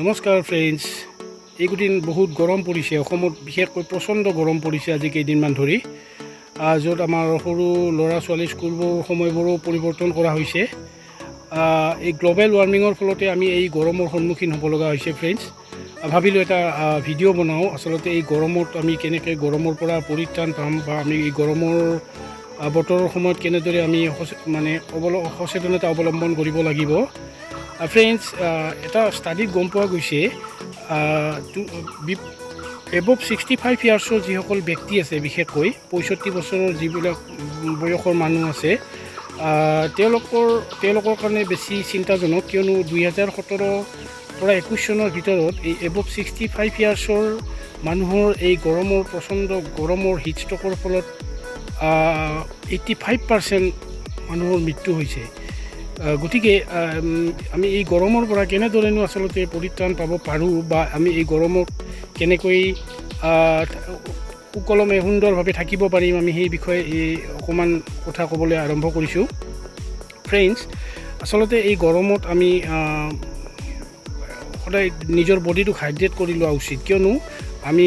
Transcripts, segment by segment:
নমস্কাৰ ফ্ৰেণ্ডছ এইকেইদিন বহুত গৰম পৰিছে, অসমত বিশেষকৈ প্ৰচণ্ড গৰম পৰিছে আজি কেইদিনমান ধৰি। য'ত আমাৰ সৰু ল'ৰা ছোৱালী স্কুলবোৰ সময়বোৰো পৰিৱৰ্তন কৰা হৈছে। এই গ্ল'বেল ৱাৰ্মিঙৰ ফলতে আমি এই গৰমৰ সন্মুখীন হ'ব লগা হৈছে ফ্ৰেণ্ডছ ভাবিলোঁ এটা ভিডিঅ' বনাওঁ। আচলতে এই গৰমত আমি কেনেকৈ গৰমৰ পৰা পৰিত্ৰাণ পাম বা আমি এই গৰমৰ বতৰৰ সময়ত কেনেদৰে আমি মানে অৱল সচেতনতা অৱলম্বন কৰিব লাগিব। ফ্ৰেণ্ডছ এটা ষ্টাডিত গম পোৱা গৈছে এবভ ছিক্সটি ফাইভ ইয়াৰ্ছৰ যিসকল ব্যক্তি আছে, বিশেষকৈ পঁয়ষষ্ঠি বছৰৰ যিবিলাক বয়সৰ মানুহ আছে তেওঁলোকৰ তেওঁলোকৰ কাৰণে বেছি চিন্তাজনক, কিয়নো দুহেজাৰ সোতৰ পৰা একৈছ চনৰ ভিতৰত এই এবভ ছিক্সটি ফাইভ ইয়াৰ্ছৰ মানুহৰ এই গৰমৰ, প্ৰচণ্ড গৰমৰ হিটষ্ট্ৰকৰ ফলত এইট্টি ফাইভ পাৰ্চেণ্ট মানুহৰ মৃত্যু হৈছে। গতিকে আমি এই গৰমৰ পৰা কেনেদৰেনো আচলতে পৰিত্ৰাণ পাব পাৰোঁ বা আমি এই গৰমত কেনেকৈ সুকলমে সুন্দৰভাৱে থাকিব পাৰিম আমি সেই বিষয়ে এই অকণমান কথা ক'বলৈ আৰম্ভ কৰিছোঁ। ফ্ৰেণ্ডছ আচলতে এই গৰমত আমি সদায় নিজৰ বডিটোক হাইড্ৰেট কৰি লোৱা উচিত। কিয়নো আমি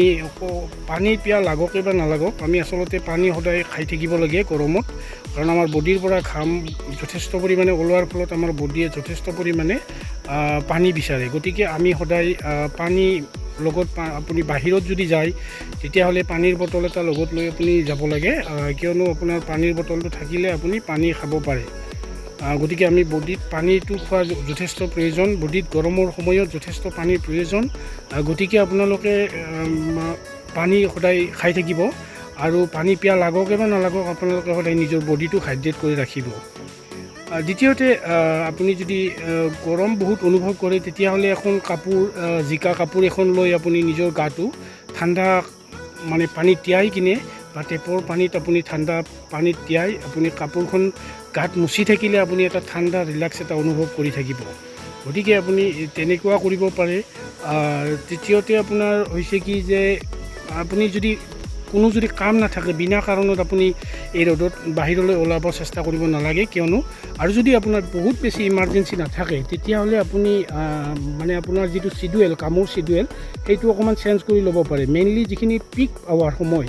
পানীৰ পিয়াহ লাগকে বা নালাগক আমি আচলতে পানী সদায় খাই থাকিব লাগে গৰমত। কাৰণ আমাৰ বডিৰ পৰা ঘাম যথেষ্ট পৰিমাণে ওলোৱাৰ ফলত আমাৰ বডিয়ে যথেষ্ট পৰিমাণে পানী বিচাৰে। গতিকে আমি সদায় পানী লগত আপুনি বাহিৰত যদি যায়, তেতিয়াহ'লে পানীৰ বটল এটা লগত লৈ আপুনি যাব লাগে কিয়নো আপোনাৰ পানীৰ বটলটো থাকিলে আপুনি পানী খাব পাৰে। গতিকে আমি বডিত পানীটো খোৱা যথেষ্ট প্ৰয়োজন, বডিত গৰমৰ সময়ত যথেষ্ট পানীৰ প্ৰয়োজন গতিকে আপোনালোকে পানী সদায় খাই থাকিব। আৰু পানী পিয়াহ লাগকে বা নালাগক, আপোনালোকে সদায় নিজৰ বডিটো হাইড্ৰেট কৰি ৰাখিব। দ্বিতীয়তে আপুনি যদি গৰম বহুত অনুভৱ কৰে, তেতিয়াহ'লে এখন কাপোৰ জিকা কাপোৰ এখন লৈ আপুনি নিজৰ গাটো ঠাণ্ডা মানে পানীত তিয়াই কিনে বা টেপৰ পানীত আপুনি ঠাণ্ডা পানীত তিয়াই আপুনি কাপোৰখন গাত মুচি থাকিলে আপুনি এটা ঠাণ্ডা ৰিলেক্স এটা অনুভৱ কৰি থাকিব। গতিকে আপুনি তেনেকুৱা কৰিব পাৰে। তৃতীয়তে আপোনাৰ হৈছে কি যে, আপুনি যদি কোনো যদি কাম নাথাকে, বিনা কাৰণত আপুনি এই ৰ'দত বাহিৰলৈ ওলাব চেষ্টা কৰিব নালাগে কিয়নো, আৰু যদি আপোনাৰ বহুত বেছি ইমাৰ্জেঞ্চি নাথাকে, তেতিয়াহ'লে আপুনি মানে আপোনাৰ যিটো চিডুৱেল কামৰ চিডুৱেল সেইটো অকণমান চেঞ্জ কৰি ল'ব পাৰে। মেইনলি যিখিনি পিক আৱাৰ সময়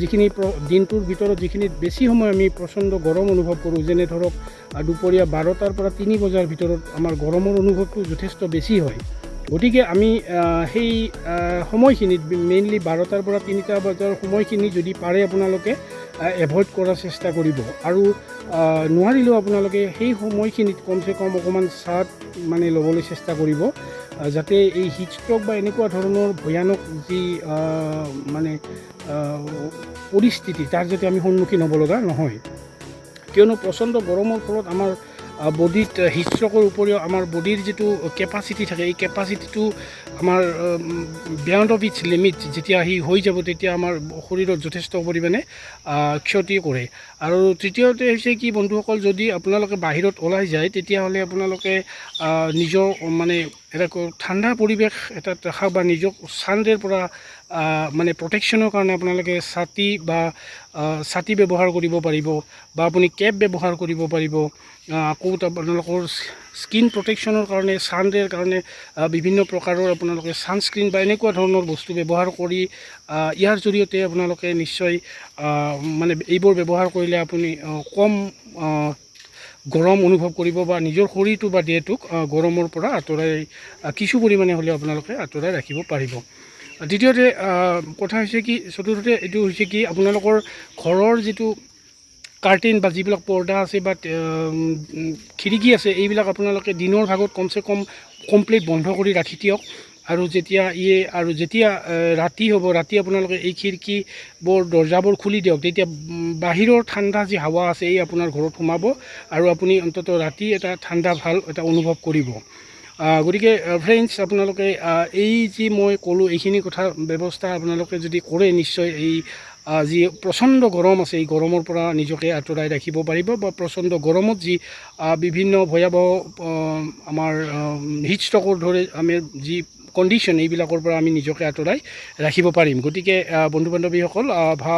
যিখিনি দিনটোৰ ভিতৰত যিখিনি বেছি সময় আমি প্ৰচণ্ড গৰম অনুভৱ কৰোঁ, যেনে ধৰক দুপৰীয়া বাৰটাৰ পৰা তিনি বজাৰ ভিতৰত আমাৰ গৰমৰ অনুভৱটো যথেষ্ট বেছি হয়। গতিকে আমি সেই সময়খিনিত মেইনলি বাৰটাৰ পৰা তিনিটা বজাৰ সময়খিনি যদি পাৰে আপোনালোকে এভইড কৰাৰ চেষ্টা কৰিব। আৰু নোৱাৰিলেও আপোনালোকে সেই সময়খিনিত কমচে কম অকণমান চাৰ্ট মানে ল'বলৈ চেষ্টা কৰিব। যাতে এই হিট বা এনেকুৱা ধৰণৰ ভয়ানক যি মানে পৰিস্থিতি, তাৰ যাতে আমি সন্মুখীন হ'ব লগা নহয়। কিয়নো প্ৰচণ্ড গৰমৰ ফলত আমাৰ বডিত হিটষ্ট্ৰকৰ উপৰিও আমাৰ বডিৰ যিটো কেপাচিটি থাকে, এই কেপাচিটিটো আমাৰ বিয়ণ্ড অফ ইটছ লিমিট যেতিয়া সি হৈ যাব, তেতিয়া আমাৰ শৰীৰত যথেষ্ট পৰিমাণে ক্ষতি কৰে। আৰু তৃতীয়তে হৈছে কি, বন্ধুসকল, যদি আপোনালোকে বাহিৰত ওলাই যায়, তেতিয়াহ'লে আপোনালোকে নিজৰ মানে এটা ঠাণ্ডা পৰিৱেশ এটাত ৰখা বা নিজক ছানডেৰ পৰা মানে প্ৰটেকশ্যনৰ কাৰণে আপোনালোকে ছাতি বা ছাতি ব্যৱহাৰ কৰিব পাৰিব বা আপুনি কেপ ব্যৱহাৰ কৰিব পাৰিব। আকৌ আপোনালোকৰ স্কিন প্ৰটেকশ্যনৰ কাৰণে ছানডেৰ কাৰণে বিভিন্ন প্ৰকাৰৰ আপোনালোকে ছানস্ক্ৰীন বা এনেকুৱা ধৰণৰ বস্তু ব্যৱহাৰ কৰি ইয়াৰ জৰিয়তে আপোনালোকে নিশ্চয় মানে এইবোৰ ব্যৱহাৰ কৰিলে আপুনি কম গৰম অনুভৱ কৰিব বা নিজৰ শৰীৰটো বা দেহটোক গৰমৰ পৰা আঁতৰাই কিছু পৰিমাণে হ'লেও আপোনালোকে আঁতৰাই ৰাখিব পাৰিব। দ্বিতীয়তে কথা হৈছে কি, চতুৰ্থতে এইটো হৈছে কি, আপোনালোকৰ ঘৰৰ যিটো কাৰ্টেইন বা যিবিলাক পৰ্দা আছে বা খিৰিকী আছে, এইবিলাক আপোনালোকে দিনৰ ভাগত কমচে কম কমপ্লিট বন্ধ কৰি ৰাখি দিয়ক। আৰু যেতিয়া ইয়ে আৰু যেতিয়া ৰাতি হ'ব, ৰাতি আপোনালোকে এই খিৰিকীবোৰ, দৰ্জাবোৰ খুলি দিয়ক, তেতিয়া বাহিৰৰ ঠাণ্ডা যি হাৱা আছে, এই আপোনাৰ ঘৰত সোমাব। আৰু আপুনি অন্ততঃ ৰাতি এটা ঠাণ্ডা ভালো এটা অনুভৱ কৰিব। গতিকে ফ্ৰেণ্ডছ আপোনালোকে এই যি মই ক'লোঁ, এইখিনি কথা ব্যৱস্থা আপোনালোকে যদি কৰে, নিশ্চয় এই যি প্ৰচণ্ড গৰম আছে, এই গৰমৰ পৰা নিজকে আঁতৰাই ৰাখিব পাৰিব বা প্ৰচণ্ড গৰমত যি বিভিন্ন ভয়াৱহ আমাৰ হিট ষ্ট্ৰকৰ দৰে আমি যি কণ্ডিশ্যন এইবিলাকৰ পৰা আমি নিজকে আঁতৰাই ৰাখিব পাৰিম। গতিকে বন্ধু বান্ধৱীসকল ভা,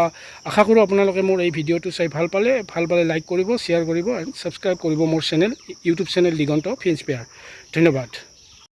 আশা কৰোঁ আপোনালোকে মোৰ এই ভিডিঅ'টো চাই ভালো পালে ভালো পালে লাইক কৰিব শ্বেয়াৰ কৰিব এণ্ড ছাবস্ক্ৰাইব কৰিব মোৰ চেনেল ইউটিউব চেনেল দিগন্ত ফিন্সপেয়াৰ ধন্যবাদ।